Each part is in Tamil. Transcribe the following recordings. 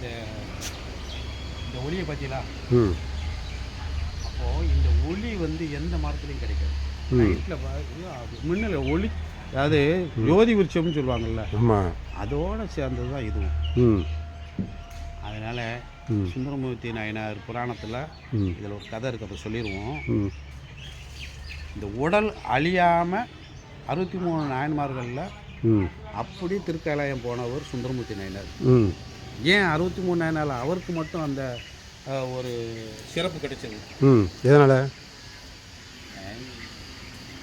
இந்த இந்த ஒளியை பார்த்தீங்களா அப்போது இந்த ஒளி வந்து எந்த மரத்துலையும் கிடைக்காது. நைட்டில் மின்னல் ஒளி அதாவது ஜோதி விருட்சம்னு சொல்லுவாங்கல்ல. அதோட சேர்ந்தது தான் இதுவும். அதனால் சுந்தரமூர்த்தி நாயனார் புராணத்தில் இதில் ஒரு கதை இருக்குது அதை சொல்லிடுவோம் இந்த உடல் அழியாமல் அறுபத்தி மூணு நாயன்மார்களில் அப்படி திருக்கலாயம் போனவர் சுந்தரமூர்த்தி நாயனார். ஏன் அறுபத்தி மூணு நாயனார் அவருக்கு மட்டும் அந்த ஒரு சிறப்பு கிடைச்சது? ம் எதனால்?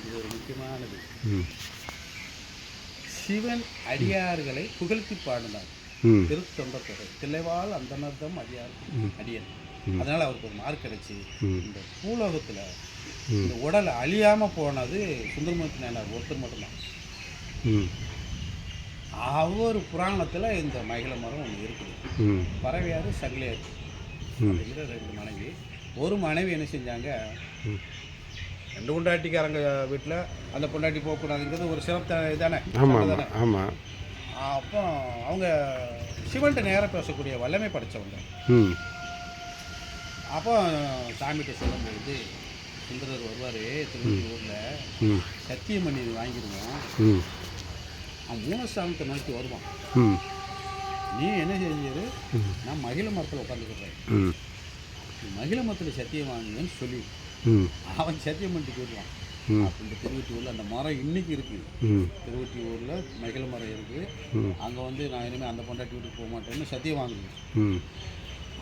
இது ஒரு முக்கியமானது. சிவன் அடியார்களை புகழ்த்தி பாடினார். திருத்தொண்டத்தொகை தில்லைவாள் அந்தனர்தம் அடியார் அடியன். அதனால் அவருக்கு ஒரு மார்க் கிடைச்சி. இந்த பூலோகத்தில். இந்த உடல் அழியாமல் போனது சுந்தரமூர்த்தி நாயனார். ஒருத்தர் மட்டும்தான். ம் அவர் புராணத்தில் இந்த மகிழ மரம் ஒன்று இருக்குது. பறவையார் சங்கிலியார் அப்படிங்கிற ரெண்டு மனைவி. ஒரு மனைவி என்ன செஞ்சாங்க. ரெண்டு பொண்டாட்டிக்காரங்க வீட்டில் அந்த பொண்டாட்டி போகக்கூடாதுங்கிறது ஒரு சிறப்பு இதானே ஆமாம் அப்போ அவங்க சிவன்கிட்ட நேராக பேசக்கூடிய வல்லமை படைச்சவங்க. ம். அப்போ சாமிகிட்ட சொல்லும்பொழுது சுந்தரர் வருவார் திருவள்ளூரில் ம். சத்தியம் பண்ணி வாங்கிடுவோம். அவன் மூலஸ்தானத்தை நோக்கி வருவான். நீ என்ன செஞ்சிரு? நான் மகிழ மரத்தில் உட்காந்துக்கிறேன் மகிழ மரத்தில் சத்தியம் வாங்குங்கன்னு சொல்லி அவன் சத்தியம் பண்ணிட்டு போயிடுவான் இந்த திருவொற்றியூரில் அந்த மரம் இன்னைக்கு இருக்குது ம். திருவொற்றியூரில் மகிழ மரம் இருக்குது ம். அங்கே வந்து நான் இனிமேல் அந்த பொண்டாட்டி வீட்டுக்கு போக மாட்டேன்னு சத்தியம் வாங்குது. ம்.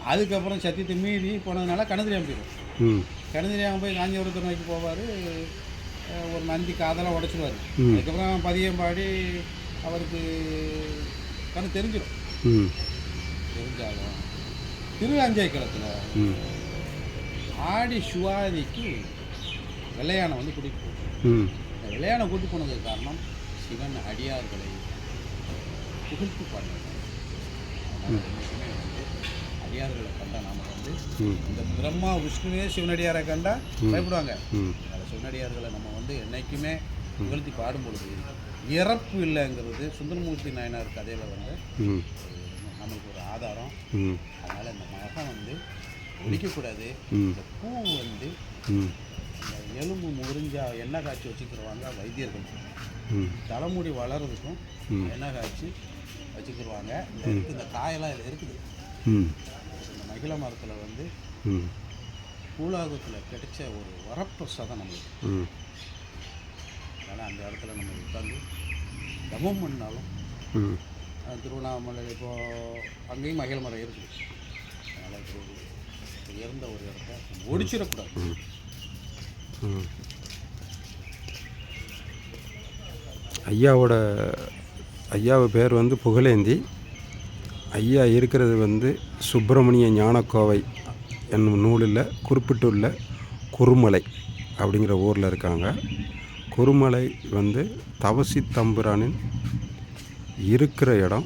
அதுக்கப்புறம் சத்தியத்தை மீறி போனதுனால கணதிரியாம போயிடும் ம். கணதிரியாம போய் காஞ்சிபுரத்தை நோக்கி போவார். நந்தி காதெல்லாம் உடச்சிடுவார். அதுக்கப்புறம் பதியம் பாடி அவருக்கு கணக்கு தெரிஞ்சிடும் தெரிஞ்சாலும் திருவாஞ்சை களத்தில் ம். ஆடி சுவாதிக்கு வெள்ளையானை வந்து கூட்டிகிட்டு போகும் வெள்ளையானை கூட்டி போனதுக்கு காரணம் சிவன் அடியார்களை புகழ்த்து பாடுறாங்க அடியார்களை கண்டா நாம வந்து இந்த பிரம்மா விஷ்ணுவே சிவனடியாரை கண்டா பயப்படுவாங்க. அந்த சிவனடியார்களை நம்ம வந்து என்னைக்குமே புகழ்த்தி பாடும் பொழுது இறப்பு இல்லைங்கிறது சுந்தரமூர்த்தி நாயனார் கதையில் வந்து நம்மளுக்கு ஒரு ஆதாரம். அதனால் இந்த மரம் வந்து ஒழிக்கக்கூடாது. இந்த பூ வந்து இந்த எலும்பு முறிஞ்சா எண்ணெய் காய்ச்சி வச்சுக்கிறவாங்க வைத்தியர்கள். தலைமுடி வளர்றதுக்கும். எண்ணெய் காய்ச்சி வச்சுக்கிடுவாங்க இந்த காயெல்லாம் இதில் இருக்குது. மகிழ மரத்தில் வந்து பூலாகத்தில் கிடைச்ச ஒரு வரப்பிரசாதம் நம்மளுக்கு. ம். அதனால் அந்த இடத்துல நம்ம உட்காந்து தமம் பண்ணாலும் திருவண்ணாமலை இப்போ அங்கேயும் மகிழ மரம் இருக்குது. அதனால் உயர்ந்த ஒரு இடத்த ஒடிச்சிடக்கூடாது. ம். ஐயாவோட ஐயாவை பேர் வந்து புகழேந்தி. ஐயா இருக்கிறது வந்து சுப்பிரமணிய ஞானக்கோவை என்னும் நூலில் குறிப்பிட்டுள்ள குருமலை அப்படிங்கிற ஊரில் இருக்காங்க. குருமலை வந்து தவசி தம்புரானின் இருக்கிற இடம்.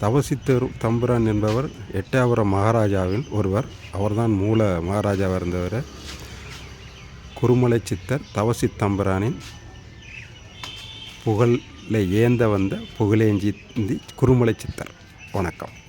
தவசி தெரு தம்புரான் என்பவர் எட்டாபுரம் மகாராஜாவின் ஒருவர். அவர்தான் மூல மகாராஜாவாக இருந்தவர். குருமலை சித்தர் தவசி தம்புரானின் புகழில் ஏந்த வந்த புகழேந்தி குருமலை சித்தர். வணக்கம்.